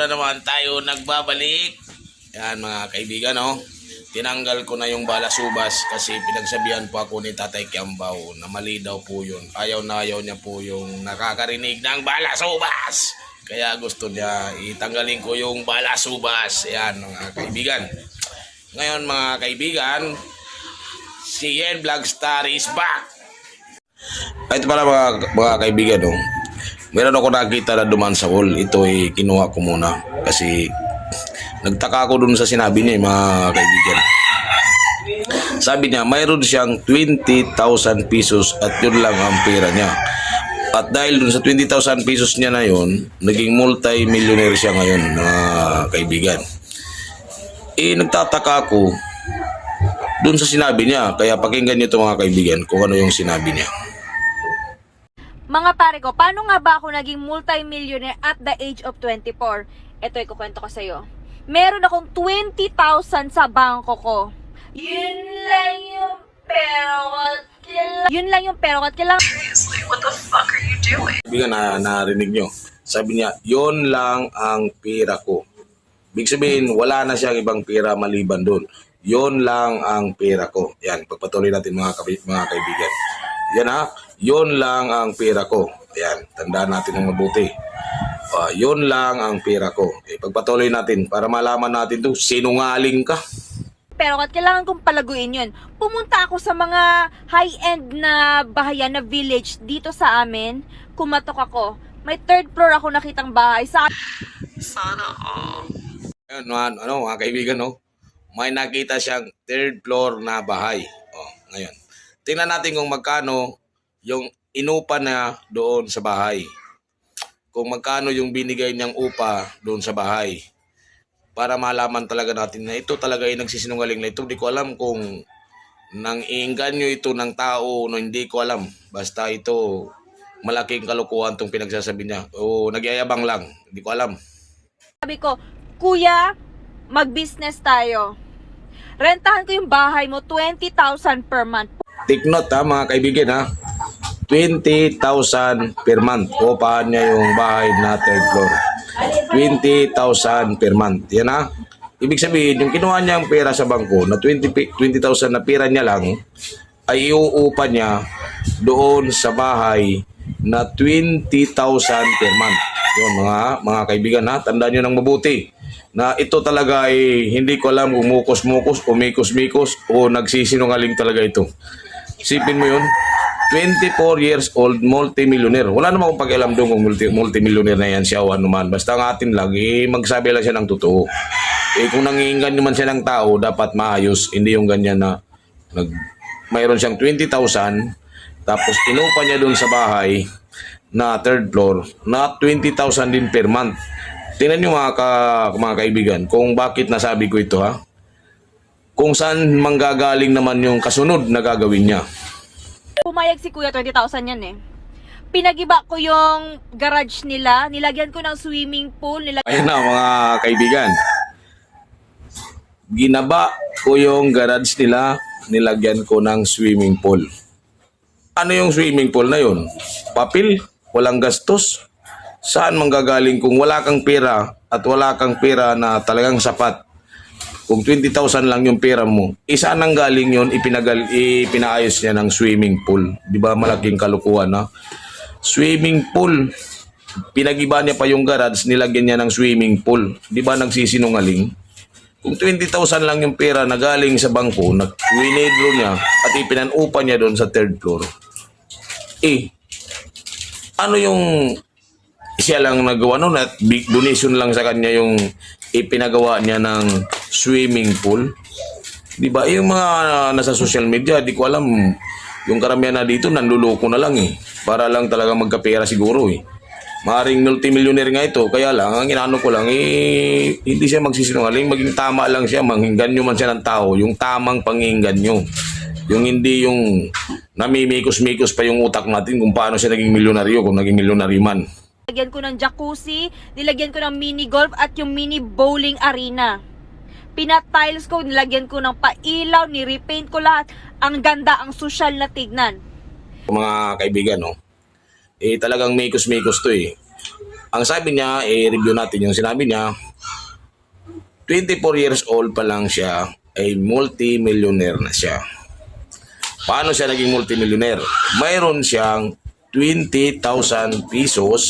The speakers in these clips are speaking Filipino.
na naman tayo nagbabalik. Yan mga kaibigan, no? Tinanggal ko na yung balasubas kasi pinagsabihan po ako ni Tatay Kiambao na mali daw po yun. Ayaw na ayaw niya po yung nakakarinig ng balasubas. Kaya gusto niya itanggalin ko yung balasubas. Yan mga kaibigan. Ngayon mga kaibigan, si Yen Vlogstar is back. Ito pala mga, mga kaibigan, no? Meron ako nakita na duman sa wall. Ito ay kinuha ko muna kasi nagtaka ako dun sa sinabi niya, eh, mga kaibigan. Sabi niya, mayroon siyang 20,000 pesos at yun lang ang pera niya. At dahil dun sa 20,000 pesos niya na yun, naging multi-millionaire siya ngayon, mga kaibigan. Eh, nagtataka ako dun sa sinabi niya. Kaya pakinggan niyo ito mga kaibigan kung ano yung sinabi niya. Mga pare ko, paano nga ba ako naging multi-millionaire at the age of 24? Ito, ikukwento ko sa'yo. Meron akong 20,000 sa bangko ko. Yun lang yung pero at kailangan... Yun lang yung pero at kailangan... Seriously, what the fuck are you doing? Kaibigan na narinig nyo. Sabi niya, yon lang ang pera ko. Big sabihin, wala na siyang ibang pera maliban doon. Yon lang ang pera ko. Yan, pagpatuloy natin mga, kabi- mga kaibigan. Yan ha, yon lang ang pera ko. Yan, tandaan natin ng mabuti. Ah, yon lang ang pera ko. Eh, pagpatuloy natin para malaman natin to sinungaling ka. pero at kailangan kong palaguin yun. Pumunta ako sa mga high-end na bahayan na village dito sa amin. Kumatok ako. May third floor ako nakitang bahay. Sa Sana all. Ayun, mga, ano, mga kaibigan, no? May nakita siyang third floor na bahay. Oh, ngayon. Tingnan natin kung magkano yung inupa na doon sa bahay. Kung magkano yung binigay niyang upa doon sa bahay. Para malaman talaga natin na ito talaga ay nagsisinungaling na ito. Hindi ko alam kung nang iinganyo ito ng tao no hindi ko alam. Basta ito malaking kalukuhan tong pinagsasabi niya. O nagyayabang lang. Hindi ko alam. sabi ko, Kuya, mag-business tayo. Rentahan ko yung bahay mo, 20,000 per month. Take note ha mga kaibigan ha. 20,000 per month. Upahan niya yung bahay na third floor. 20,000 per month. Yan ha. Ibig sabihin, yung kinuha niyang pera sa bangko na 20 pi- 20,000 na pera niya lang ay iuupa niya doon sa bahay na 20,000 per month. Yun mga mga kaibigan ha, tandaan niyo ng mabuti na ito talaga ay hindi ko alam kung mukos-mukos o mikos-mikos o nagsisinungaling talaga ito. Sipin mo yun, 24 years old, multi-millionaire. Wala naman akong pakialam doon kung multi, multi-millionaire na yan siya o ano man. Basta ang atin lang, eh, magsabi lang siya ng totoo. Eh, kung nangihingan naman siya ng tao, dapat maayos. Hindi yung ganyan na nag, mayroon siyang 20,000, tapos inupa niya doon sa bahay na third floor na 20,000 din per month. Tingnan niyo mga, ka, mga kaibigan kung bakit nasabi ko ito ha. Kung saan manggagaling naman yung kasunod na gagawin niya. Pumayag si Kuya, 20,000 yan eh. Pinagiba ko yung garage nila, nilagyan ko ng swimming pool, nilagyan Ayun na mga kaibigan. Ginaba ko yung garage nila, nilagyan ko ng swimming pool. Ano yung swimming pool na yun? Papel? Walang gastos? Saan manggagaling kung wala kang pera at wala kang pera na talagang sapat? Kung 20,000 lang yung pera mo, isa nang galing yun, ipinagal, ipinaayos niya ng swimming pool. Di ba malaking kalukuhan na? Swimming pool. Pinagiba niya pa yung garage, nilagyan niya ng swimming pool. Di ba nagsisinungaling? Kung 20,000 lang yung pera na galing sa bangko, na winidro niya at ipinanupa niya doon sa third floor. Eh, ano yung siya lang nagawa noon at donation lang sa kanya yung ipinagawa niya ng swimming pool. Di ba? Yung mga nasa social media, di ko alam. Yung karamihan na dito, nanluloko na lang eh. Para lang talaga magkapera siguro eh. Maring multimillionaire nga ito. Kaya lang, ang inaano ko lang, eh, hindi siya magsisinungaling. Maging tama lang siya. Manghinganyo man siya ng tao. Yung tamang panghinganyo. Yung hindi yung namimikos-mikos pa yung utak natin kung paano siya naging milyonaryo, kung naging milyonaryo man. Nilagyan ko ng jacuzzi, nilagyan ko ng mini golf at yung mini bowling arena. Pinatiles ko, nilagyan ko ng pailaw, ni-repaint ko lahat. Ang ganda, ang social na tignan. mga kaibigan, no? Eh, talagang mikos-mikos to eh. Ang sabi niya, i-review natin yung sinabi niya, 24 years old pa lang siya, ay multi-millionaire na siya. Paano siya naging multimillionaire? Mayroon siyang 20,000 pesos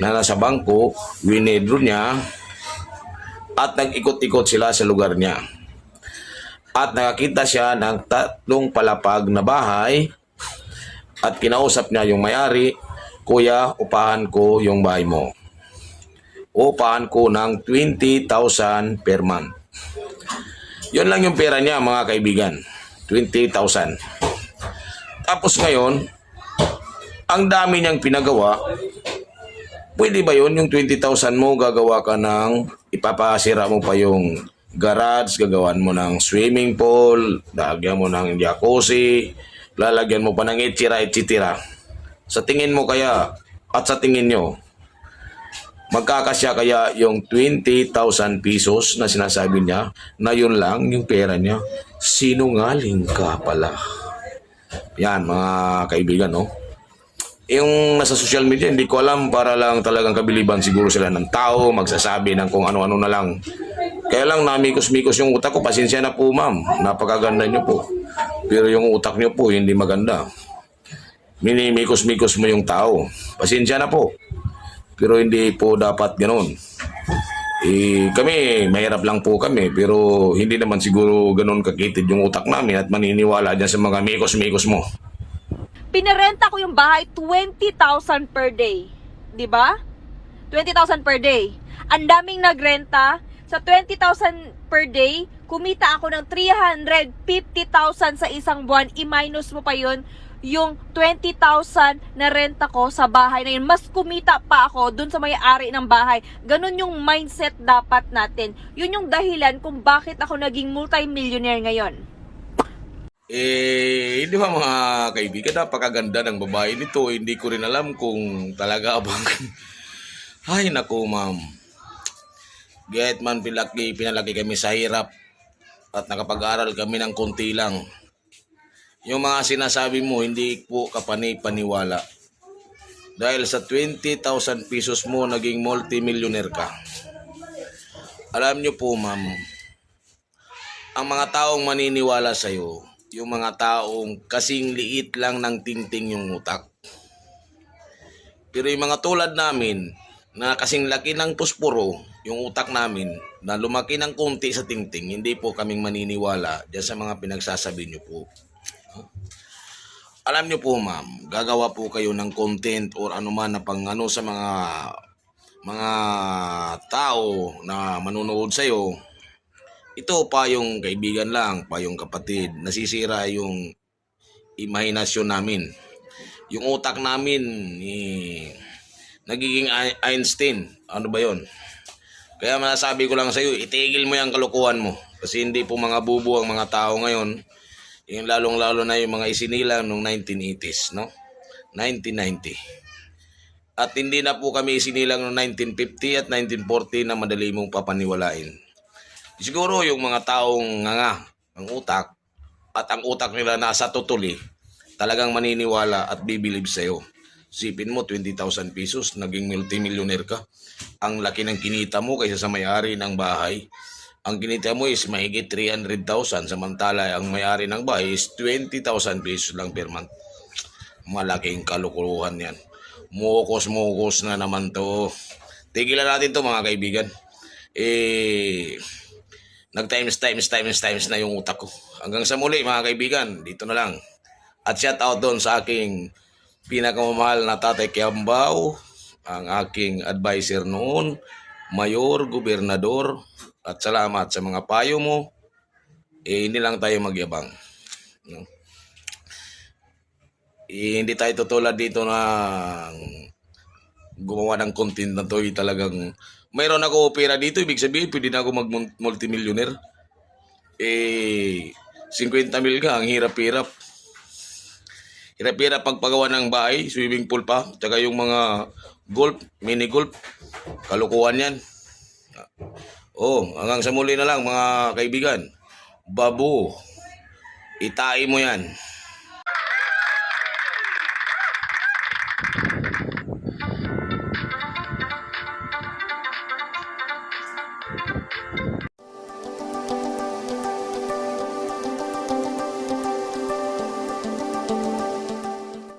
na nasa bangko, winedro niya, at nag-ikot-ikot sila sa lugar niya. At nakakita siya ng tatlong palapag na bahay at kinausap niya yung may-ari, Kuya, upahan ko yung bahay mo. Upahan ko ng 20,000 per month. Yun lang yung pera niya mga kaibigan. 20,000. Tapos ngayon, ang dami niyang pinagawa. Pwede ba yun? Yung 20,000 mo, gagawa ka ng, ipapasira mo pa yung garage, gagawan mo ng swimming pool, lagyan mo ng jacuzzi, lalagyan mo pa ng etira, etcetera. Sa tingin mo kaya, at sa tingin nyo, magkakasya kaya yung 20,000 pesos na sinasabi niya na yun lang yung pera niya? Sinungaling ka pala. Yan, mga kaibigan, no? Yung nasa social media, hindi ko alam para lang talagang kabiliban siguro sila ng tao, magsasabi ng kung ano-ano na lang. Kaya lang namikos-mikos yung utak ko, pasensya na po ma'am, napakaganda niyo po. Pero yung utak niyo po, hindi maganda. Minimikos-mikos mo yung tao. Pasensya na po. Pero hindi po dapat ganoon. Eh, kami, mahirap lang po kami, pero hindi naman siguro ganun kakitid yung utak namin at maniniwala dyan sa mga mikos-mikos mo. Pinarenta ko yung bahay 20,000 per day. 'Di ba? 20,000 per day. Ang daming nagrenta. Sa 20,000 per day, kumita ako ng 350,000 sa isang buwan. I-minus mo pa yun yung 20,000 na renta ko sa bahay na yun. Mas kumita pa ako dun sa may-ari ng bahay. Ganun yung mindset dapat natin. Yun yung dahilan kung bakit ako naging multi-millionaire ngayon. Eh, hindi ba mga kaibigan, napakaganda ng babae nito. Hindi ko rin alam kung talaga bang... Ay, naku, ma'am. Get man pinalaki, pinalaki kami sa hirap at nakapag-aral kami ng konti lang. Yung mga sinasabi mo, hindi po kapani-paniwala. Dahil sa 20,000 pesos mo, naging multimillionaire ka. Alam niyo po, ma'am, ang mga taong maniniwala sa'yo, yung mga taong kasing liit lang ng tingting yung utak. Pero yung mga tulad namin, na kasing laki ng puspuro, yung utak namin, na lumaki ng konti sa tingting, hindi po kaming maniniwala dyan sa mga pinagsasabi niyo po. Alam niyo po ma'am, gagawa po kayo ng content or anuman na pang ano sa mga mga tao na manonood sa'yo, ito pa yung kaibigan lang, pa yung kapatid. Nasisira yung imahinasyon namin. Yung utak namin, eh, nagiging Ei- Einstein. Ano ba yon? Kaya masasabi ko lang sa'yo, itigil mo yung kalukuhan mo. Kasi hindi po mga bubo ang mga tao ngayon. Yung lalong-lalo na yung mga isinilang noong 1980s, no? 1990. At hindi na po kami isinilang noong 1950 at 1940 na madali mong papaniwalain. Siguro yung mga taong nga ang utak at ang utak nila nasa tutuli, talagang maniniwala at bibilib sa'yo. Sipin mo, 20,000 pesos, naging multimillionaire ka. Ang laki ng kinita mo kaysa sa may-ari ng bahay. Ang kinita mo is mahigit 300,000, samantala ang may-ari ng bahay is 20,000 pesos lang per month. Malaking kalukuluhan yan. Mukos-mukos na naman to. Tigilan natin to mga kaibigan. Eh, nag-times, times, times, times na yung utak ko. Hanggang sa muli mga kaibigan, dito na lang. At shout out doon sa aking pinakamamahal na tatay Kiambao, ang aking advisor noon, mayor, gobernador, at salamat sa mga payo mo. Eh, hindi lang tayo magyabang. No? Eh, hindi tayo tutulad dito na gumawa ng content na to. eh, talagang mayroon ako pera dito. Ibig sabihin, pwede na ako mag-multimillionaire. Eh, 50 mil ka, ang hirap-hirap. Hirap-hirap pagpagawa ng bahay, swimming pool pa, tsaka yung mga golf, mini golf, kalukuhan yan. Oh, hanggang sa muli na lang mga kaibigan. Babu, itai mo yan.